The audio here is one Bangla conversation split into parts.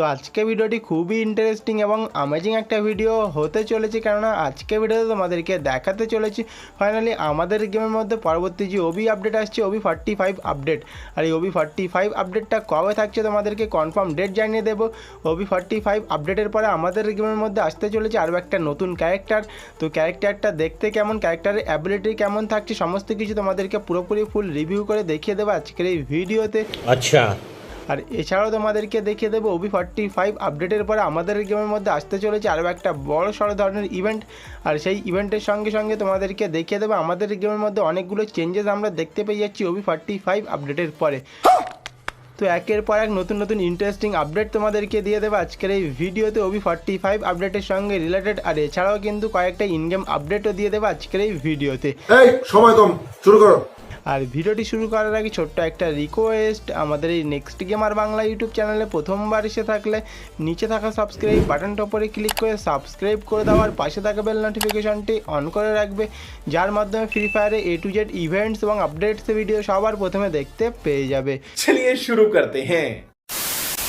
তো আজকে ভিডিওটি খুবই ইন্টারেস্টিং এবং আমেজিং একটা ভিডিও হতে চলেছে, কেননা আজকে ভিডিওতে তোমাদেরকে দেখাতে চলেছি। ফাইনালি আমাদের গেমের মধ্যে পরবর্তী যে ওবি আপডেট আসছে ওবি ফার্টি ফাইভ আপডেট আর এই ওবি ফার্টি ফাইভ আপডেটটা কবে থাকছে তোমাদেরকে কনফার্ম ডেট জানিয়ে দেবো। ওবি ফার্টি ফাইভ আপডেটের পরে আমাদের গেমের মধ্যে আসতে চলেছে আরও একটা নতুন ক্যারেক্টার তো ক্যারেক্টারটা দেখতে কেমন ক্যারেক্টারের অ্যাবিলিটি কেমন থাকছে, সমস্ত কিছু তোমাদেরকে পুরোপুরি ফুল রিভিউ করে দেখিয়ে দেবো আজকের এই ভিডিওতে আচ্ছা। আর এছাড়াও তোমাদেরকে দেখিয়ে দেবো ওবি ফর্টি ফাইভ আপডেটের পরে আমাদের গেমের মধ্যে আসতে চলেছে আরও একটা বড় সড়ো ধরনের ইভেন্ট আর সেই ইভেন্টের সঙ্গে সঙ্গে তোমাদেরকে দেখিয়ে দেবো আমাদের গেমের মধ্যে অনেকগুলো চেঞ্জেস আমরা দেখতে পেয়ে যাচ্ছি ওবি ফর্টি ফাইভ আপডেটের পরে। তো একের পর এক নতুন নতুন ইন্টারেস্টিং আপডেট তোমাদেরকে দিয়ে দেবো আজকের এই ভিডিওতে ওবি ফর্টি ফাইভ আপডেটের সঙ্গে রিলেটেড আর এছাড়াও কিন্তু কয়েকটা ইনগেম আপডেটও দিয়ে দেবো আজকের এই ভিডিওতে। সময় কম, শুরু করো। আর ভিডিওটি শুরু করার আগে ছোট্ট একটা রিকোয়েস্ট আমাদের এই নেক্সট গেমার বাংলা ইউটিউব চ্যানেলে প্রথমবার এসে থাকলে নিচে থাকা সাবস্ক্রাইব বাটনটা উপরে ক্লিক করে সাবস্ক্রাইব করে দেওয়ার পাশে থাকা বেল নোটিফিকেশনটি অন করে রাখবে, যার মাধ্যমে ফ্রি ফায়ারে এ টু জেড ইভেন্টস এবং আপডেটস ভিডিও সবার প্রথমে দেখতে পেয়ে যাবে। চলিয়ে শুরু করতে হ্যাঁ।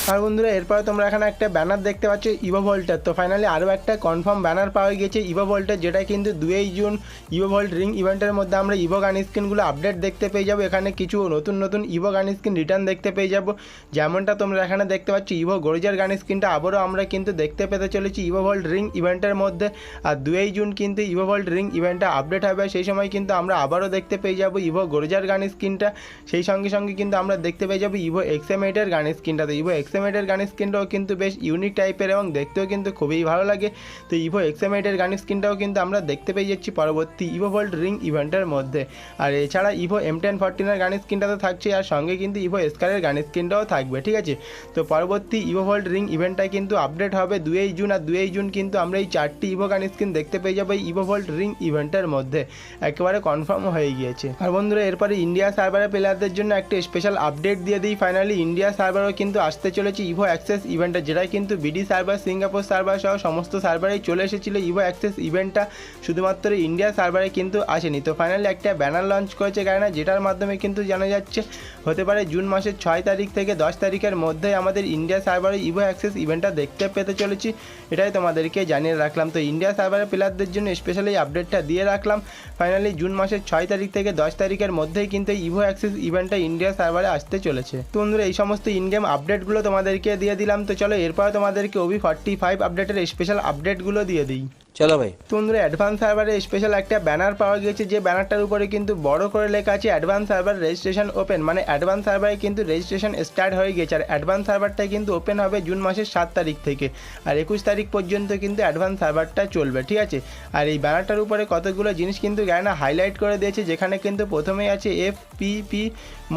আর বন্ধুরা, এরপরে তোমরা এখানে একটা ব্যানার দেখতে পাচ্ছ ইভো ভল্টের তো ফাইনালি আরও একটা কনফার্ম ব্যানার পাওয়া গেছে ইভো ভল্টের যেটা কিন্তু দুই জুন ইভো ভল্ট রিং ইভেন্টের মধ্যে আমরা ইভো গান স্ক্রিনগুলো আপডেট দেখতে পেয়ে যাব। এখানে কিছু নতুন নতুন ইভো গান স্ক্রিন রিটার্ন দেখতে পেয়ে যাব। যেমনটা তোমরা এখানে দেখতে পাচ্ছ ইভো গরিজার গান স্ক্রিনটা আবারও আমরা কিন্তু দেখতে পেতে চলেছি ইভো ভল্ট রিং ইভেন্টের মধ্যে। আর দুই জুন কিন্তু ইভো ভল্ট রিং ইভেন্টটা আপডেট হবে। সেই সময় কিন্তু আমরা আবারও দেখতে পেয়ে যাব ইভো গরিজার গান স্ক্রিনটা সেই সঙ্গে সঙ্গে কিন্তু আমরা দেখতে পেয়ে যাব ইভো এক্সএমএটের গান স্ক্রিনটা তো ইভো এক্সএমএটের গান স্ক্রিনটাও কিন্তু বেশ ইউনিক টাইপের এবং দেখতেও কিন্তু খুবই ভালো লাগে। তো ইভো এক্সএমএটের গান স্ক্রিনটাও কিন্তু আমরা দেখতে পেয়ে যাচ্ছি পরবর্তী ইভো ভল্ট রিং ইভেন্টের মধ্যে। আর এছাড়া ইভো এম টেন ফোরটিনের গান স্ক্রিনটা তো থাকছে আর সঙ্গে কিন্তু ইভো স্কারের গান স্ক্রিনটাও থাকবে, ঠিক আছে? তো পরবর্তী ইভো ভল্ট রিং ইভেন্টটা কিন্তু আপডেট হবে দুই জুন, আর দুই জুন কিন্তু আমরা এই চারটি ইভো গান স্ক্রিন দেখতে পেয়ে যাব এই ইভো ভল্ট রিং ইভেন্টের মধ্যে। একেবারে কনফার্ম হয়ে গিয়েছে। আর বন্ধুরা, এরপরে ইন্ডিয়া সার্ভারের প্লেয়ারদের জন্য একটা স্পেশাল আপডেট দিয়ে দিই। ফাইনালি ইন্ডিয়া সার্ভারও কিন্তু আসতে চলেছে ইভো অ্যাক্সেস ইভেন্টটা যেটা কিন্তু বিডি সার্ভার সিঙ্গাপুর সার্ভার সহ সমস্ত সার্ভারেই চলে এসেছিল ইভো অ্যাক্সেস ইভেন্টটা শুধুমাত্র ইন্ডিয়া সার্ভারে কিন্তু আসেনি। তো ফাইনালি একটা ব্যানার লঞ্চ করেছে গায়না যেটার মাধ্যমে কিন্তু জানা যাচ্ছে, হতে পারে জুন মাসের ছয় তারিখ থেকে দশ তারিখের মধ্যে আমাদের ইন্ডিয়া সার্ভারে ইভো অ্যাক্সেস ইভেন্টটা দেখতে পেতে চলেছি। এটাই তোমাদেরকে জানিয়ে রাখলাম। তো ইন্ডিয়া সার্ভারের প্লেয়ারদের জন্য স্পেশালি আপডেটটা দিয়ে রাখলাম। ফাইনালি জুন মাসের ছয় তারিখ থেকে দশ তারিখের মধ্যেই কিন্তু ইভো অ্যাক্সেস ইভেন্টটা ইন্ডিয়া সার্ভারে আসতে চলেছে। তো বন্ধুরা, এই সমস্ত ইনগেম আপডেটগুলো তোমাদেরকে দিয়ে দিলাম। তো চলো, এরপর তোমাদেরকে ওবি ফর্টি ফাইভ আপডেটের স্পেশাল আপডেটগুলো দিয়ে দিই। চলো ভাই। বন্ধুরা অ্যাডভান্স সার্ভারে স্পেশাল একটা ব্যানার পাওয়া গেছে যে ব্যানারটার উপরে কিন্তু বড় করে লেখা আছে অ্যাডভান্স সার্ভার রেজিস্ট্রেশন ওপেন মানে অ্যাডভান্স সার্ভারে কিন্তু রেজিস্ট্রেশন স্টার্ট হয়ে গেছে আর অ্যাডভান্স সার্ভারটা কিন্তু ওপেন হবে জুন মাসের সাত তারিখ থেকে। আর একুশ তারিখ পর্যন্ত কিন্তু অ্যাডভান্স সার্ভারটা চলবে, ঠিক আছে? আর এই ব্যানারটার উপরে কতগুলো জিনিস কিন্তু গায়না হাইলাইট করে দিয়েছে, যেখানে কিন্তু প্রথমেই আছে F P P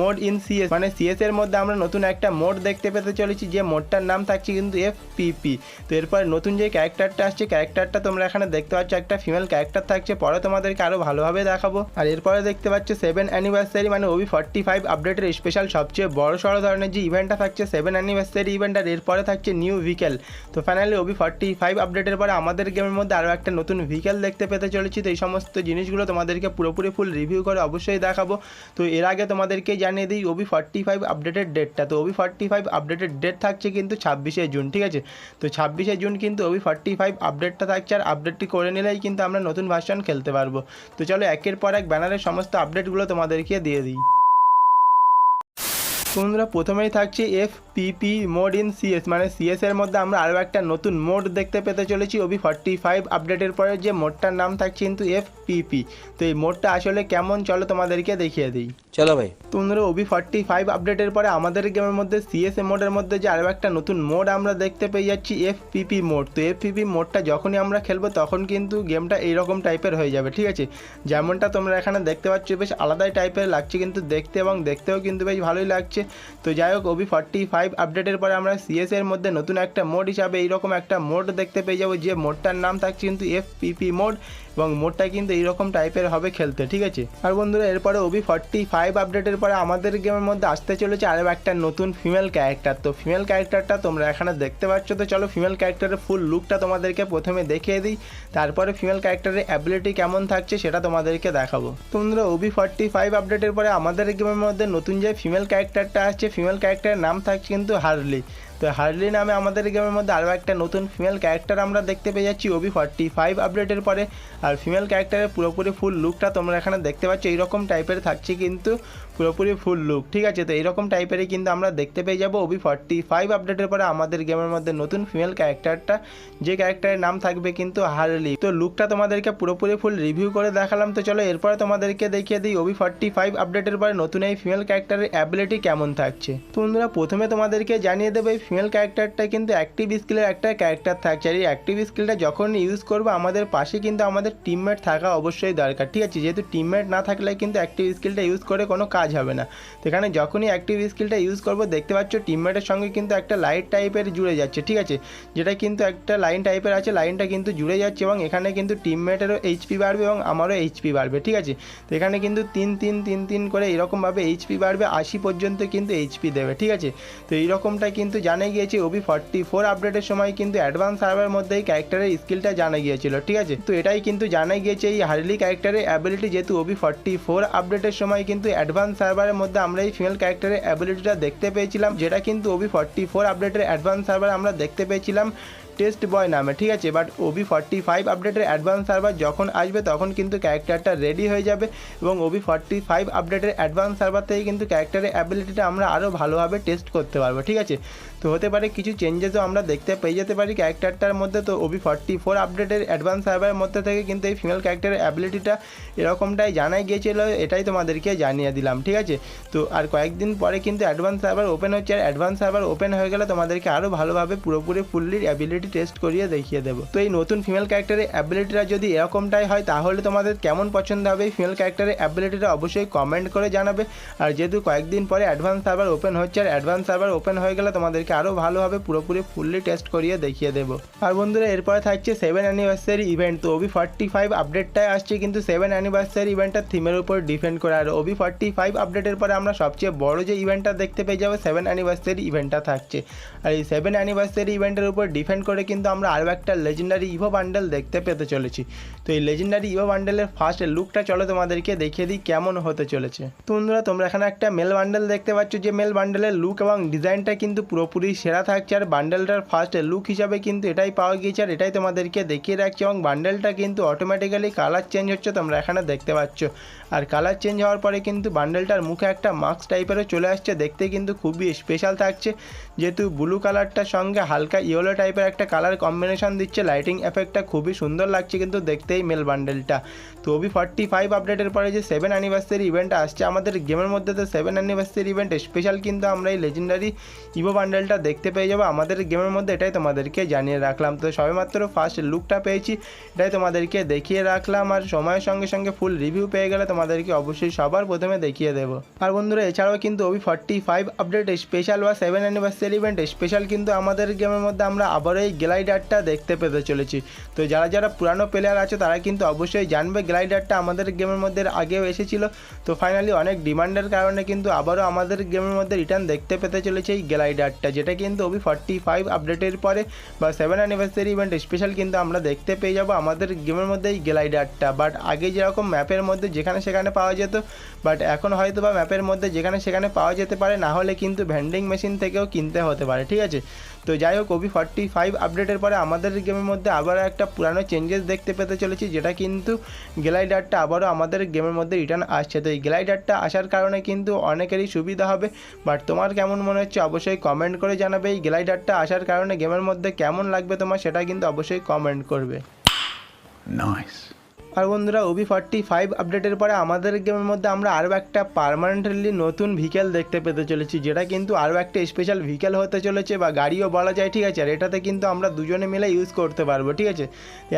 mode in CS মানে সিএস এর মধ্যে আমরা নতুন একটা মোড দেখতে পেতে চলেছি, যে মোডটার নাম থাকছে কিন্তু এফ পি পি তো এরপর নতুন যে ক্যারেক্টারটা আসছে ক্যারেক্টারটা তোমরা এখানে দেখতে পাচ্ছ একটা ফিমেল ক্যারেক্টার থাকছে। পরে তোমাদেরকে আরও ভালোভাবে দেখাবো। আর এরপরে দেখতে পাচ্ছ সেভেন অ্যানিভার্সারি মানে ওবি ফর্টি ফাইভ আপডেটের স্পেশাল সবচেয়ে বড় সড়ো ধরনের যে ইভেন্টটা থাকছে সেভেন অ্যানিভার্সারি ইভেন্ট আর এরপরে থাকছে নিউ ভিকেল তো ফাইনালি ওবি ফর্টি ফাইভ আপডেটের পরে আমাদের গেমের মধ্যে আরও একটা নতুন ভিকেল দেখতে পেতে চলেছি। তো এই সমস্ত জিনিসগুলো তোমাদেরকে পুরোপুরি ফুল রিভিউ করে অবশ্যই দেখাবো। তো এর আগে তোমাদেরকে জানিয়ে দিই, ওবি ফর্টি ফাইভ আপডেটেড ডেটটা তো OB forty five updated date থাকছে কিন্তু ছাব্বিশে জুন, ঠিক আছে? তো ছাব্বিশে জুন কিন্তু ওবি ফর্টি ফাইভ আপডেটটা থাকছে। আর আপডেটটি করে নিলেই কিন্তু আমরা নতুন ভার্সন খেলতে পারব। তো চলো একের পর এক ব্যানারের সমস্ত আপডেটগুলো তোমাদেরকে দিয়ে দিই। বন্ধুরা, প্রথমেই থাকছে F P P mode in CS মানে সিএস এর মধ্যে আমরা আরও একটা নতুন মোড দেখতে পেতে চলেছি ওবি ফর্টি ফাইভ আপডেটের পরে যে মোডটার নাম থাকছে কিন্তু এফ পিপি তো এই মোডটা আসলে কেমন? চলো তোমাদেরকে দেখিয়ে দিই। চলো ভাই। তোমরা ওবি ফর্টি ফাইভ আপডেটের পরে আমাদের গেমের মধ্যে সিএস মোডের মধ্যে যে আরও একটা নতুন মোড আমরা দেখতে পেয়ে যাচ্ছি এফ পিপি মোড তো এফ পিপি মোডটা যখনই আমরা খেলব তখন কিন্তু গেমটা এইরকম টাইপের হয়ে যাবে ঠিক আছে? যেমনটা তোমরা এখানে দেখতে পাচ্ছ বেশ আলাদাই টাইপের লাগছে কিন্তু দেখতে এবং দেখতেও কিন্তু বেশ ভালোই লাগছে। তো যাই হোক ওবি ফর্টি ফাইভ ফাইভ আপডেটের পরে আমরা সিএস এর মধ্যে নতুন একটা মোড হিসাবে এইরকম একটা মোড দেখতে পেয়ে যাব। যে মোডটার নাম থাকছে কিন্তু এফ পিপি মোড এবং মোডটা কিন্তু এইরকম টাইপের হবে খেলতে, ঠিক আছে? আর বন্ধুরা, এরপরে ওবি ফর্টি ফাইভ আপডেটের পরে আমাদের গেমের মধ্যে আসতে চলেছে আরও একটা নতুন ফিমেল ক্যারেক্টার তো ফিমেল ক্যারেক্টারটা তোমরা এখানে দেখতে পাচ্ছ, তো চলো ফিমেল ক্যারেক্টারের ফুল লুকটা তোমাদেরকে প্রথমে দেখিয়ে দিই। তারপরে ফিমেল ক্যারেক্টারের অ্যাবিলিটি কেমন থাকছে সেটা তোমাদেরকে দেখাবো। তো বন্ধুরা, ওবি ফর্টি ফাইভ আপডেটের পরে আমাদের গেমের মধ্যে নতুন যে ফিমেল ক্যারেক্টারটা আসছে ফিমেল ক্যারেক্টারের নাম থাকছে কিন্তু হার্লি। তো হার্লি নামে আমাদের গেমের মধ্যে আরও একটা নতুন ফিমেল ক্যারেক্টার আমরা দেখতে পেয়ে যাচ্ছি ওবি ফর্টি ফাইভ আপডেটের পরে। আর ফিমেল ক্যারেক্টারের পুরোপুরি ফুল লুকটা তোমরা এখানে দেখতে পাচ্ছ, এইরকম টাইপের থাকছে কিন্তু পুরোপুরি ফুল লুক ঠিক আছে? তো এইরকম টাইপেরই কিন্তু আমরা দেখতে পেয়ে যাব ওবি ফর্টি ফাইভ আপডেটের পরে আমাদের গেমের মধ্যে নতুন ফিমেল ক্যারেক্টারটা যে ক্যারেক্টারের নাম থাকবে কিন্তু হার্লি তো লুকটা তোমাদেরকে পুরোপুরি ফুল রিভিউ করে দেখালাম। তো চলো এরপরে তোমাদেরকে দেখিয়ে দিই ওবি ফর্টি ফাইভ আপডেটের পরে নতুন এই ফিমেল ক্যারেক্টারের অ্যাবিলিটি কেমন থাকছে। তো বন্ধুরা, প্রথমে তোমাদেরকে জানিয়ে দেবো এই ফিমেল ক্যারেক্টারটা কিন্তু অ্যাক্টিভ স্কিলের একটা ক্যারেক্টার থাকছে। আর এই অ্যাক্টিভ স্কিলটা যখন ইউজ করব, আমাদের পাশে কিন্তু আমাদের টিমমেট থাকা অবশ্যই দরকার, ঠিক আছে? যেহেতু টিমমেট না থাকলে কিন্তু অ্যাক্টিভ স্কিলটা ইউজ করে কোনো কাজ হবে না। তো এখানে যখনই অ্যাক্টিভ স্কিলটা ইউজ করব, দেখতে পাচ্ছ টিমমেটের সঙ্গে কিন্তু একটা লাইট টাইপের জুড়ে যাচ্ছে, ঠিক আছে? যেটা কিন্তু একটা লাইন টাইপের আছে লাইনটা কিন্তু জুড়ে যাচ্ছে এবং এখানে কিন্তু টিমমেটেরও এইচপি বাড়বে এবং আমারও এইচপি বাড়বে, ঠিক আছে? তো এখানে কিন্তু তিন তিন তিন তিন করে এরকমভাবে এইচপি বাড়বে, আশি পর্যন্ত কিন্তু এইচপি দেবে, ঠিক আছে? তো এইরকমটা কিন্তু জানা গিয়েছে ওবি ফর্টি ফোর আপডেটের সময় কিন্তু অ্যাডভান্স সার্ভার মধ্যে এই ক্যারেক্টারের স্কিলটা জানা গিয়েছিল, ঠিক আছে? তো এটাই কিন্তু জানা গিয়েছে এই হার্লি ক্যারেক্টারের অ্যাবিলিটি যেহেতু ওবি ফর্টি ফোর আপডেটের সময় কিন্তু অ্যাডভান্স সার্ভারের মধ্যে আমরা এই ফিমেল ক্যারেক্টারের অ্যাবিলিটিটা দেখতে পেয়েছিলাম, যেটা কিন্তু ওবি ফর্টি ফোর আপডেটের অ্যাডভান্স সার্ভারে আমরা দেখতে পেয়েছিলাম। টেস্ট বয় নামে, ঠিক আছে? বাট ওবি ফর্টি ফাইভ আপডেটের অ্যাডভান্স সার্ভার যখন আসবে, তখন কিন্তু ক্যারেক্টারটা রেডি হয়ে যাবে এবং ওবি ফর্টি ফাইভ আপডেটের অ্যাডভান্স সার্ভার থেকে কিন্তু ক্যারেক্টারের অ্যাবিলিটিটা আমরা আরও ভালোভাবে টেস্ট করতে পারব, ঠিক আছে? তো হতে পারে কিছু চেঞ্জেসও আমরা দেখতে পেয়ে যেতে পারি ক্যারেক্টারটার মধ্যে। তো ওবি ফর্টি ফোর আপডেটের অ্যাডভান্স সার্ভারের মধ্যে থেকে কিন্তু এই ফিমেল ক্যারেক্টারের অ্যাবিলিটিটা এরকমটাই জানাই গিয়েছিল, এটাই তোমাদেরকে জানিয়ে দিলাম, ঠিক আছে? তো আর কয়েকদিন পরে কিন্তু অ্যাডভান্স সার্ভার ওপেন হচ্ছে, আর অ্যাডভান্স সার্ভার ওপেন হয়ে গেলে তোমাদেরকে আরও ভালোভাবে পুরোপুরি ফুললি অ্যাবিলিটি টেস্ট করিয়ে দেখিয়ে দেবো। তো এই নতুন ফিমেল ক্যারেক্টারের অ্যাবিলিটিটা যদি এরকমটাই হয়, তাহলে তোমাদের কেমন পছন্দ হবে? ফিমেল ক্যারেক্টারের অ্যাবিলিটিটা অবশ্যই কমেন্ট করে জানাবে। আর যেহেতু কয়েকদিন পরে অ্যাডভান্স সার্ভার ওপেন হচ্ছে, আর অ্যাডভান্স সার্ভার ওপেন হয়ে গেলে তোমাদেরকে আরও ভালোভাবে পুরোপুরি ফুললি টেস্ট করিয়ে দেখিয়ে দেবো। আর বন্ধুরা, এরপরে থাকছে সেভেন অ্যানিভার্সারি ইভেন্ট তো ওবি ফর্টি ফাইভ আপডেটটাই আসছে, কিন্তু সেভেন অ্যানিভার্সারি ইভেন্টটা থিমের উপর ডিপেন্ড করে। আর ওবি ফর্টি ফাইভ আপডেটের পরে আমরা সবচেয়ে বড় যে ইভেন্টটা দেখতে পেয়ে যাব সেভেন অ্যানিভার্সারি ইভেন্টটা থাকছে। আর এই সেভেন অ্যানিভার্সারি ইভেন্টের উপর ডিপেন্ড করে কিন্তু আমরা আরও একটা লেজেন্ডারি ইভো বান্ডেল দেখতে পেতে চলেছি। তো এই লেজেন্ডারি ইভো বান্ডেলের ফার্স্ট লুকটা চলো তোমাদেরকে দেখিয়ে দিই কেমন হতে চলেছে। তো বন্ধুরা, তোমরা এখানে একটা মেল বান্ডেল দেখতে পাচ্ছ যে মেল বান্ডেলের লুক এবং ডিজাইনটা কিন্তু পুরোপুরি সেরা থাকছে আর বান্ডেলটার ফার্স্ট লুক হিসাবে কিন্তু এটাই পাওয়া গিয়েছে আর এটাই তোমাদেরকে দেখিয়ে রাখছে এবং বান্ডেলটা কিন্তু অটোমেটিক্যালি কালার চেঞ্জ হচ্ছে তোমরা এখানে দেখতে পাচ্ছ। আর কালার চেঞ্জ হওয়ার পরে কিন্তু বান্ডেলটার মুখে একটা মাস্ক টাইপেরও চলে আসছে, দেখতে কিন্তু খুবই স্পেশাল থাকছে। যেহেতু ব্লু কালারটার সঙ্গে হালকা ইয়েলো টাইপের একটা কালার কম্বিনেশন দিচ্ছে লাইটিং এফেক্টটা খুবই সুন্দর লাগছে কিন্তু দেখতেই মেল বান্ডেলটা তো ওবি ফর্টি ফাইভ আপডেটের পরে যে সেভেন অ্যানিভার্সারি ইভেন্ট আসছে, আমাদের গেমের মধ্যে তো সেভেন অ্যানিভার্সারি ইভেন্ট স্পেশাল কিন্তু আমরা এই লেজেন্ডারি ইভো বান্ডেলটা দেখতে পেয়ে যাব। আমাদের গেমের মধ্যে এটাই তোমাদেরকে জানিয়ে রাখলাম। তো সবেমাত্র ফার্স্ট লুকটা পেয়েছি, এটাই তোমাদেরকে দেখিয়ে রাখলাম। আর সময়ের সঙ্গে সঙ্গে ফুল রিভিউ পেয়ে গেলে তোমাদেরকে অবশ্যই সবার প্রথমে দেখিয়ে দেবো। আর বন্ধুরা, এছাড়াও কিন্তু OB forty five update special বা সেভেন অ্যানিভার্সারি ইভেন্ট স্পেশাল কিন্তু আমাদের গেমের মধ্যে আমরা আবারও এই গ্লাইডারটা দেখতে পেতে চলেছি। তো যারা যারা পুরানো প্লেয়ার আছে, তারা কিন্তু অবশ্যই জানবে গ্লাইডারটা আমাদের গেমের মধ্যে আগেও এসেছিল। তো ফাইনালি অনেক ডিমান্ডের কারণে কিন্তু আবারও আমাদের গেমের মধ্যে রিটার্ন দেখতে পেতে চলেছে এই গ্লাইডারটা, যেটা কিন্তু ওবি ফর্টি ফাইভ আপডেটের পরে বা সেভেন অ্যানিভার্সারি ইভেন্ট স্পেশাল কিন্তু আমরা দেখতে পেয়ে যাব আমাদের গেমের মধ্যে এই গ্লাইডারটা। বাট আগে যেরকম ম্যাপের মধ্যে যেখানে সেখানে পাওয়া যেত বাট এখন হয়তো বা ম্যাপের মধ্যে যেখানে সেখানে পাওয়া যেতে পারে, না হলে কিন্তু ভেন্ডিং মেশিন থেকেও কিনতে হতে পারে, ঠিক আছে? তো যাই হোক ওবি ফর্টি ফাইভ আপডেটের পরে আমাদের গেমের মধ্যে আবারও একটা পুরানো চেঞ্জেস দেখতে পেতে চলেছি, যেটা কিন্তু গ্লাইডারটা আবারও আমাদের গেমের মধ্যে রিটার্ন আসছে। তো এই গ্লাইডারটা আসার কারণে কিন্তু অনেকেরই সুবিধা হবে বাট তোমার কেমন মনে হচ্ছে অবশ্যই কমেন্ট করে জানাবে। এই গ্লাইডারটা আসার কারণে গেমের মধ্যে কেমন লাগবে তোমার সেটা কিন্তু অবশ্যই কমেন্ট করবে। Nice. আর বন্ধুরা, ওবি ফর্টি ফাইভ আপডেটের পরে আমাদের গেমের মধ্যে আমরা আরও একটা পারমানেন্টলি নতুন ভিকেল দেখতে পেতে চলেছি, যেটা কিন্তু আরও একটা স্পেশাল ভিকেল হতে চলেছে বা গাড়িও বলা যায়, ঠিক আছে? আর এটাতে কিন্তু আমরা দুজনে মিলে ইউজ করতে পারব, ঠিক আছে?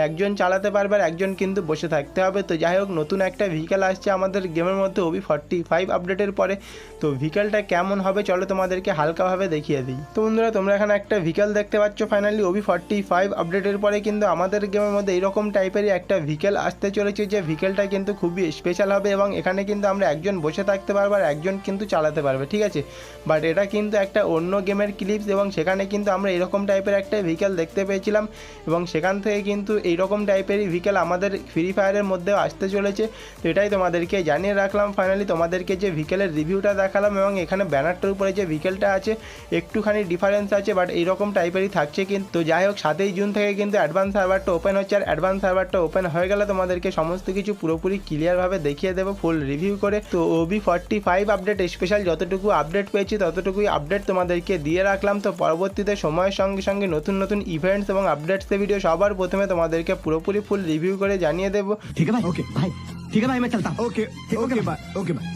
একজন চালাতে পারবে আর একজন কিন্তু বসে থাকতে হবে। তো যাই হোক, নতুন একটা ভিকেল আসছে আমাদের গেমের মধ্যে ওবি ফর্টি ফাইভ আপডেটের পরে। তো ভিকেলটা কেমন হবে চলো তোমাদেরকে হালকাভাবে দেখিয়ে দিই। তো বন্ধুরা, তোমরা এখানে একটা ভিকেল দেখতে পাচ্ছ ফাইনালি ওবি ফর্টি ফাইভ আপডেটের পরে কিন্তু আমাদের গেমের মধ্যে এরকম টাইপেরই একটা ভিকেল আসতে চলেছে যে ভিকেলটা কিন্তু খুবই স্পেশাল হবে এবং এখানে কিন্তু আমরা একজন বসে থাকতে পারব আর একজন কিন্তু চালাতে পারবে, ঠিক আছে? বাট এটা কিন্তু একটা অন্য গেমের ক্লিপস এবং সেখানে কিন্তু আমরা এরকম টাইপের একটা ভিকেল দেখতে পেয়েছিলাম এবং সেখান থেকে কিন্তু এইরকম টাইপেরই ভিকেল আমাদের ফ্রি ফায়ারের মধ্যেও আসতে চলেছে। তো এটাই তোমাদেরকে জানিয়ে রাখলাম। ফাইনালি তোমাদেরকে যে ভিকেলের রিভিউটা দেখালাম এবং এখানে ব্যানারটার উপরে যে ভিকেলটা আছে, একটুখানি ডিফারেন্স আছে বাট এইরকম টাইপেরই থাকছে কিন্তু। যাই হোক, সাতই জুন থেকে কিন্তু অ্যাডভান্স সার্ভারটা ওপেন হচ্ছে। আর অ্যাডভান্স সার্ভারটা ওপেন হয়ে গেলে তোমাদেরকে সমস্ত কিছু পুরোপুরি ক্লিয়ারভাবে দেখিয়ে দেবো ফুল রিভিউ করে। তো OB forty five update special যতটুকু আপডেট পেয়েছি ততটুকুই আপডেট তোমাদেরকে দিয়ে রাখলাম। তো পরবর্তীতে সময়ের সঙ্গে সঙ্গে নতুন নতুন ইভেন্টস এবং আপডেটস ভিডিও সবার প্রথমে তোমাদেরকে পুরোপুরি ফুল রিভিউ করে জানিয়ে দেবো। ঠিক আছে ভাই ওকে ভাই ঠিক আছে ভাই আমি চলতা ওকে ওকে ভাই ওকে বাই